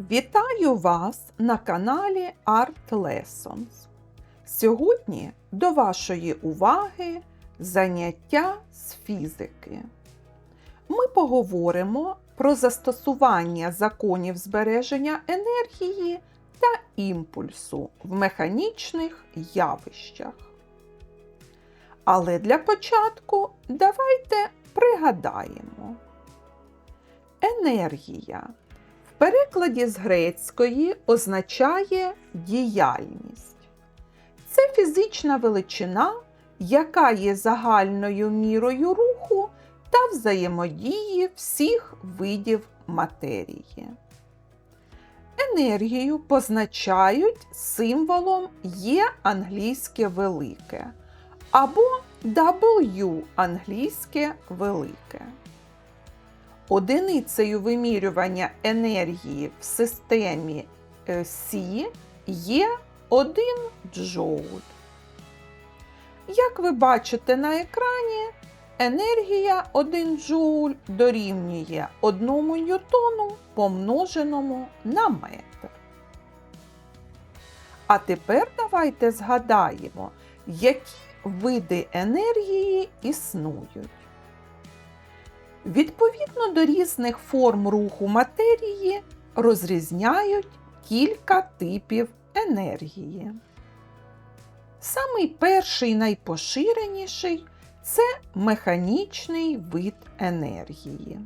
Вітаю вас на каналі Art Lessons. Сьогодні до вашої уваги заняття з фізики. Ми поговоримо про застосування законів збереження енергії та імпульсу в механічних явищах. Але для початку давайте пригадаємо. Енергія перекладі з грецької означає діяльність. Це фізична величина, яка є загальною мірою руху та взаємодії всіх видів матерії. Енергію позначають символом Є англійське велике або W англійське велике. Одиницею вимірювання енергії в системі е, Сі є 1 джоуль. Як ви бачите на екрані, енергія 1 джоуль дорівнює 1 ньютону помноженому на метр. А тепер давайте згадаємо, які види енергії існують. Відповідно до різних форм руху матерії розрізняють кілька типів енергії. Самий перший найпоширеніший це механічний вид енергії.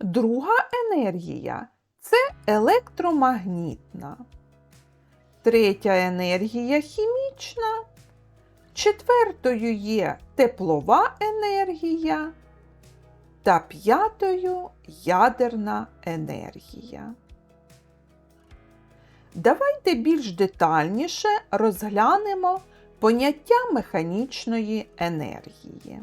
Друга енергія це електромагнітна. Третя енергія хімічна. Четвертою є теплова енергія та п'ятою ядерна енергія. Давайте більш детальніше розглянемо поняття механічної енергії.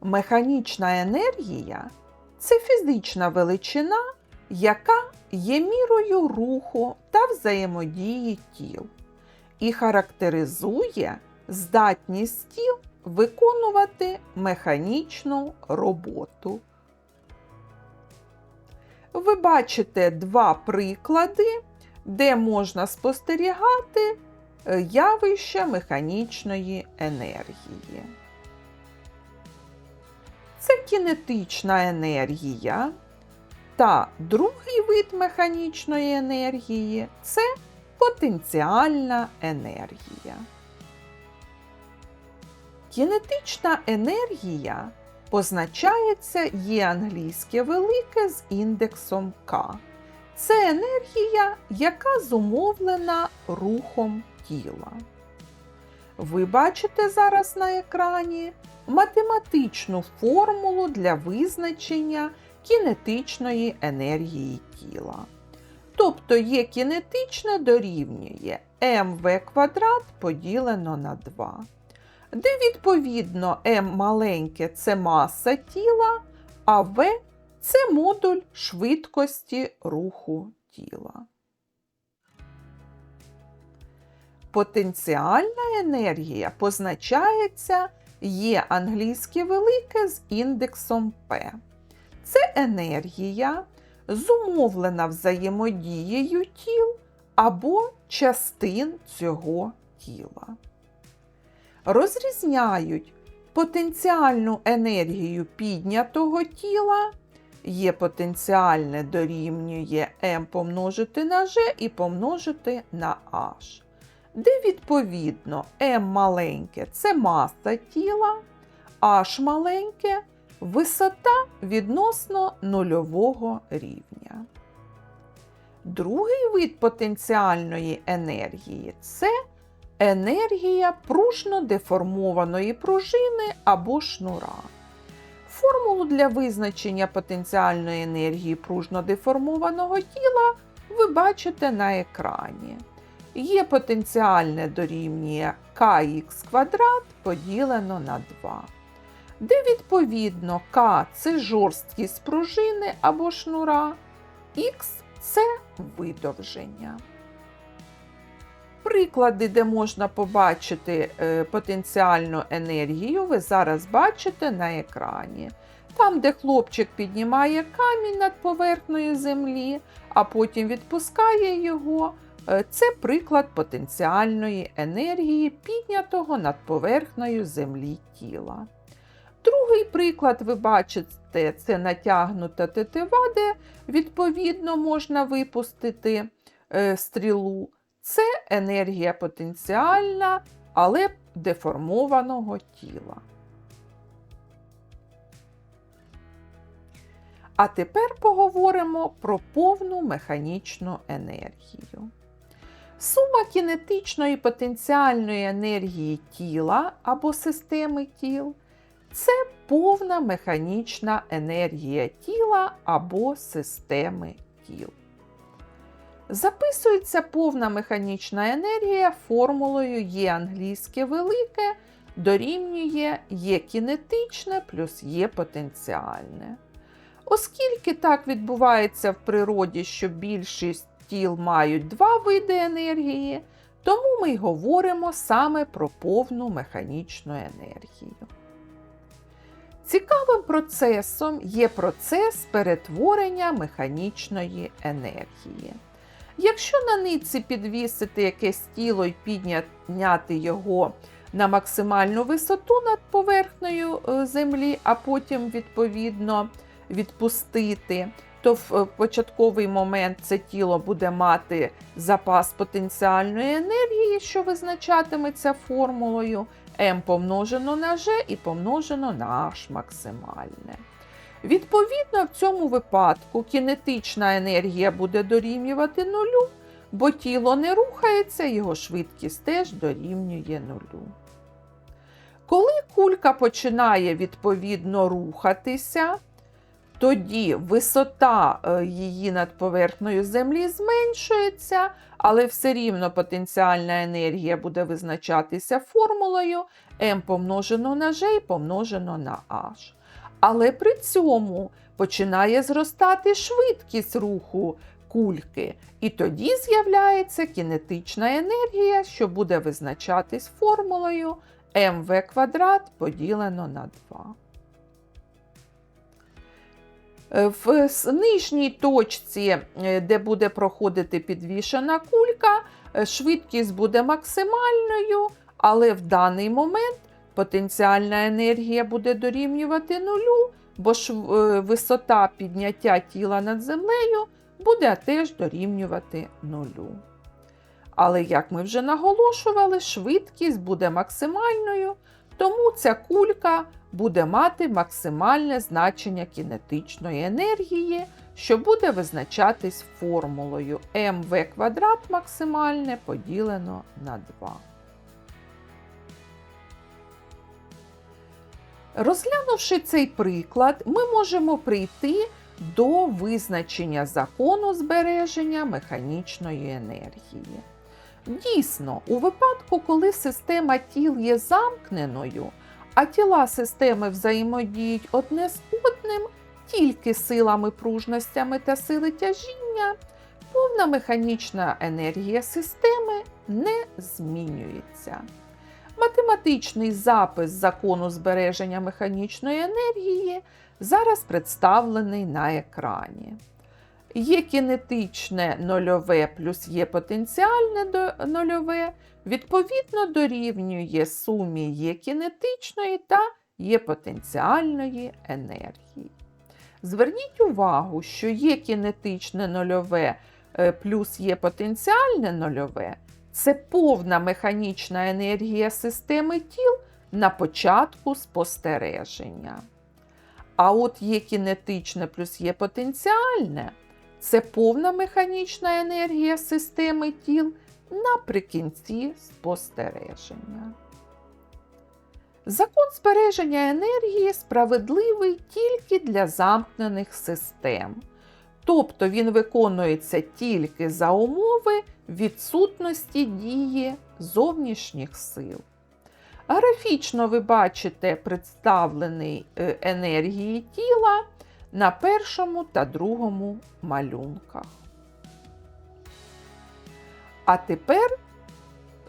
Механічна енергія це фізична величина, яка є мірою руху та взаємодії тіл і характеризує здатність виконувати механічну роботу. Ви бачите два приклади, де можна спостерігати е, явища механічної енергії. Це кінетична енергія. Та другий вид механічної енергії це потенціальна енергія. Кінетична енергія позначається є англійське велике з індексом К. Це енергія, яка зумовлена рухом тіла. Ви бачите зараз на екрані математичну формулу для визначення кінетичної енергії тіла. Тобто є кінетичне дорівнює mv квадрат поділено на 2, де відповідно m маленьке це маса тіла, а v це модуль швидкості руху тіла. Потенціальна енергія позначається є англійське велике з індексом P. Це енергія, зумовлена взаємодією тіл або частин цього тіла. Розрізняють потенціальну енергію піднятого тіла, є потенціальне дорівнює m помножити на g і помножити на h, де відповідно m маленьке це маса тіла, h маленьке висота відносно нульового рівня. Другий вид потенціальної енергії це енергія пружно деформованої пружини або шнура. Формулу для визначення потенціальної енергії пружно деформованого тіла ви бачите на екрані. Є потенціальне дорівнює kx квадрат поділено на 2 де відповідно К це жорсткість пружини або шнура, Х це видовження. Приклади, де можна побачити е, потенціальну енергію, ви зараз бачите на екрані. Там, де хлопчик піднімає камінь над поверхнею землі, а потім відпускає його, е, це приклад потенціальної енергії, піднятого над поверхнею землі тіла. Другий приклад, ви бачите, це натягнута тетива, де відповідно можна випустити е, стрілу. Це енергія потенціальна, але деформованого тіла. А тепер поговоримо про повну механічну енергію. Сума кінетичної потенціальної енергії тіла або системи тіл це повна механічна енергія тіла або системи тіл. Записується повна механічна енергія формулою Є англійське велике дорівнює Є кінетичне плюс Є потенціальне. Оскільки так відбувається в природі, що більшість тіл мають два види енергії, тому ми й говоримо саме про повну механічну енергію. Цікавим процесом є процес перетворення механічної енергії. Якщо на нитці підвісити якесь тіло і підняти його на максимальну висоту над поверхнею е, землі, а потім, відповідно, відпустити, то в е, початковий момент це тіло буде мати запас потенціальної енергії, що визначатиметься формулою m помножено на g і помножено на h максимальне. Відповідно, в цьому випадку кінетична енергія буде дорівнювати нулю, бо тіло не рухається, його швидкість теж дорівнює нулю. Коли кулька починає відповідно рухатися, тоді висота е, її над поверхнею землі зменшується, але все рівно потенціальна енергія буде визначатися формулою m помножено на g помножено на h. Але при цьому починає зростати швидкість руху кульки, і тоді з'являється кінетична енергія, що буде визначатись формулою mv квадрат поділено на 2. Е, В нижній точці, е, де буде проходити підвішена кулька, е, швидкість буде максимальною, але в даний момент потенціальна енергія буде дорівнювати нулю, бо ж висота підняття тіла над землею буде теж дорівнювати нулю. Але, як ми вже наголошували, швидкість буде максимальною, тому ця кулька буде мати максимальне значення кінетичної енергії, що буде визначатись формулою mv квадрат максимальне поділено на 2. Розглянувши цей приклад, ми можемо прийти до визначення закону збереження механічної енергії. Дійсно, у випадку, коли система тіл є замкненою, а тіла системи взаємодіють одне з одним тільки силами пружностями та сили тяжіння, повна механічна енергія системи не змінюється. Математичний запис закону збереження механічної енергії зараз представлений на екрані. Є кінетичне нульове плюс є потенціальне нульове, відповідно дорівнює сумі є кінетичної та є потенціальної енергії. Зверніть увагу, що є кінетичне нульове е, плюс є потенціальне нульове це повна механічна енергія системи тіл на початку спостереження. А от є кінетичне плюс є потенціальне це повна механічна енергія системи тіл наприкінці спостереження. Закон збереження енергії справедливий тільки для замкнених систем. Тобто він виконується тільки за умови відсутності дії зовнішніх сил. Графічно ви бачите представлений е, енергії тіла на першому та другому малюнках. А тепер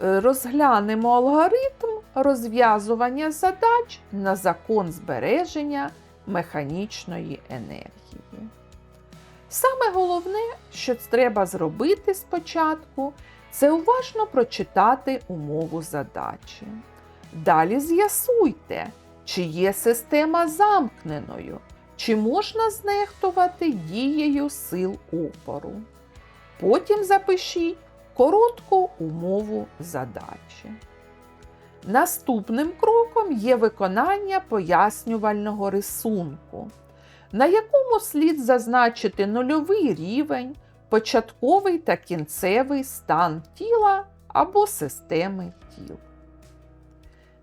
е, розглянемо алгоритм розв'язування задач на закон збереження механічної енергії. Саме головне, що треба зробити спочатку, це уважно прочитати умову задачі. Далі з'ясуйте, чи є система замкненою, чи можна знехтувати дією сил опору. Потім запишіть коротку умову задачі. Наступним кроком є виконання пояснювального рисунку, на якому слід зазначити нульовий рівень, початковий та кінцевий стан тіла або системи тіл.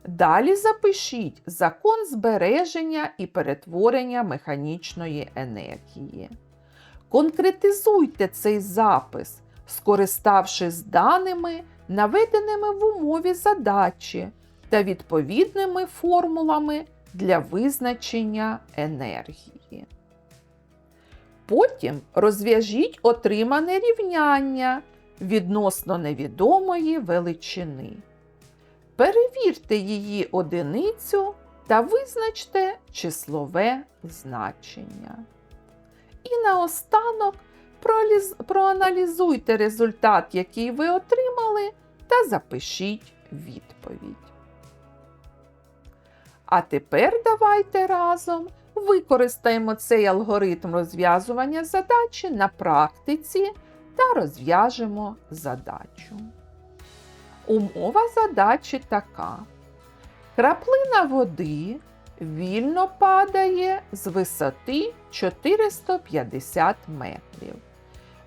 Далі запишіть закон збереження і перетворення механічної енергії. Конкретизуйте цей запис, скориставшись даними, наведеними в умові задачі та відповідними формулами для визначення енергії. Потім розв'яжіть отримане рівняння відносно невідомої величини. Перевірте її одиницю та визначте числове значення. І наостанок проаналізуйте результат, який ви отримали, та запишіть відповідь. А тепер давайте разом використаємо цей алгоритм розв'язування задачі на практиці та розв'яжемо задачу. Умова задачі така. Краплина води вільно падає з висоти 450 метрів.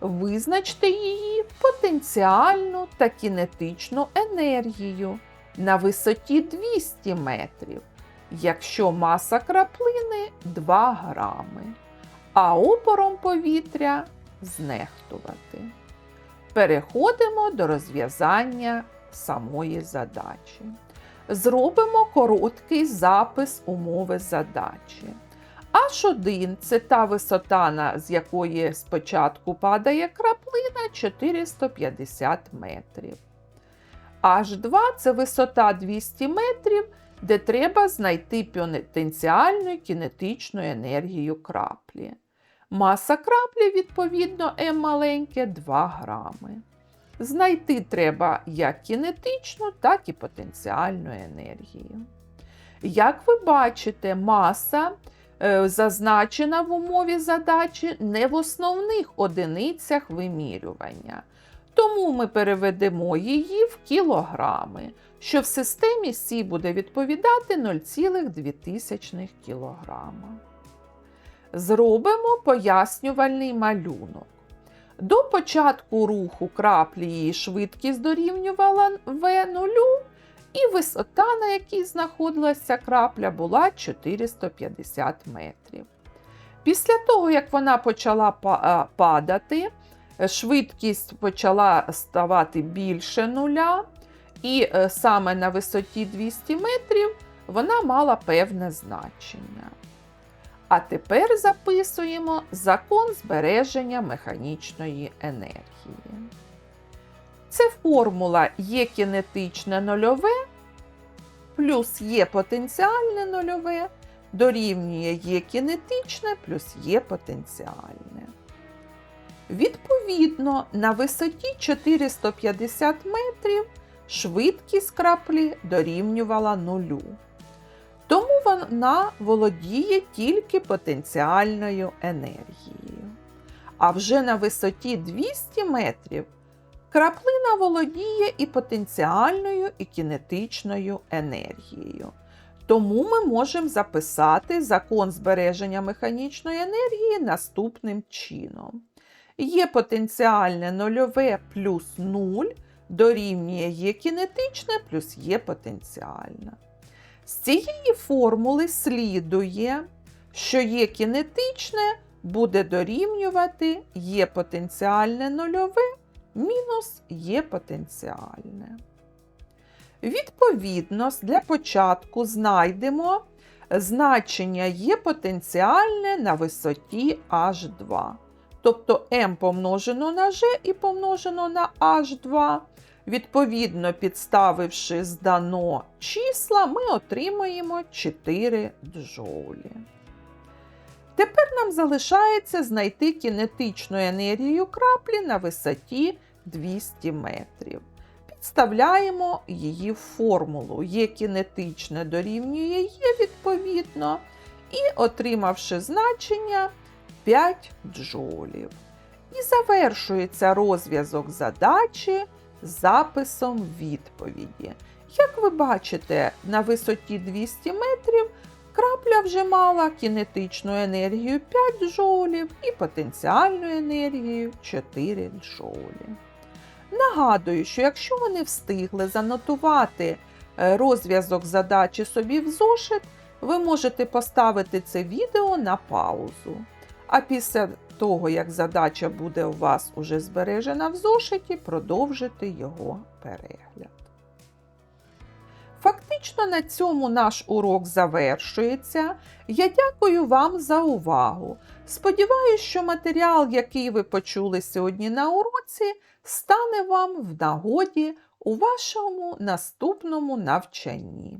Визначте її потенціальну та кінетичну енергію на висоті 200 метрів, якщо маса краплини 2 грами, а опором повітря знехтувати. Переходимо до розв'язання самої задачі. Зробимо короткий запис умови задачі. H1 це та висота, з якої спочатку падає краплина 450 метрів. H2 це висота 200 метрів, де треба знайти потенціальну кінетичну енергію краплі. Маса краплі, відповідно, М маленьке 2 грами. Знайти треба як кінетичну, так і потенціальну енергію. Як ви бачите, маса е, зазначена в умові задачі не в основних одиницях вимірювання. Тому ми переведемо її в кілограми, що в системі Сі буде відповідати 0,2 кг. Зробимо пояснювальний малюнок. До початку руху краплі її швидкість дорівнювала В0, і висота, на якій знаходилася крапля, була 450 метрів. Після того, як вона почала падати, швидкість почала ставати більше нуля, і е, саме на висоті 200 метрів вона мала певне значення. А тепер записуємо закон збереження механічної енергії. Це формула є кінетичне нульове плюс є потенціальне нульове дорівнює є кінетичне плюс є потенціальне. Відповідно, на висоті 450 метрів швидкість краплі дорівнювала нулю тому вона володіє тільки потенціальною енергією. А вже на висоті 200 метрів краплина володіє і потенціальною, і кінетичною енергією. Тому ми можемо записати закон збереження механічної енергії наступним чином. Є потенціальне нульове плюс 0 дорівнює є кінетичне плюс є потенціальне. З цієї формули слідує, що є кінетичне буде дорівнювати є потенціальне нульове мінус є потенціальне. Відповідно, для початку знайдемо значення є потенціальне на висоті H2. Тобто m помножено на g і помножено на H2 Відповідно, підставивши здано числа, ми отримуємо 4 джоулі. Тепер нам залишається знайти кінетичну енергію краплі на висоті 200 метрів. Підставляємо її в формулу. Є кінетичне дорівнює є відповідно, і отримавши значення 5 джолів. І завершується розв'язок задачі записом відповіді. Як ви бачите, на висоті 200 метрів крапля вже мала кінетичну енергію 5 джоулів і потенціальну енергію 4 джоулі. Нагадую, що якщо ви не встигли занотувати е, розв'язок задачі собі в зошит, ви можете поставити це відео на паузу. А після того, як задача буде у вас уже збережена в зошиті, продовжити його перегляд. Фактично на цьому наш урок завершується. Я дякую вам за увагу. Сподіваюсь, що матеріал, який ви почули сьогодні на уроці, стане вам в нагоді у вашому наступному навчанні.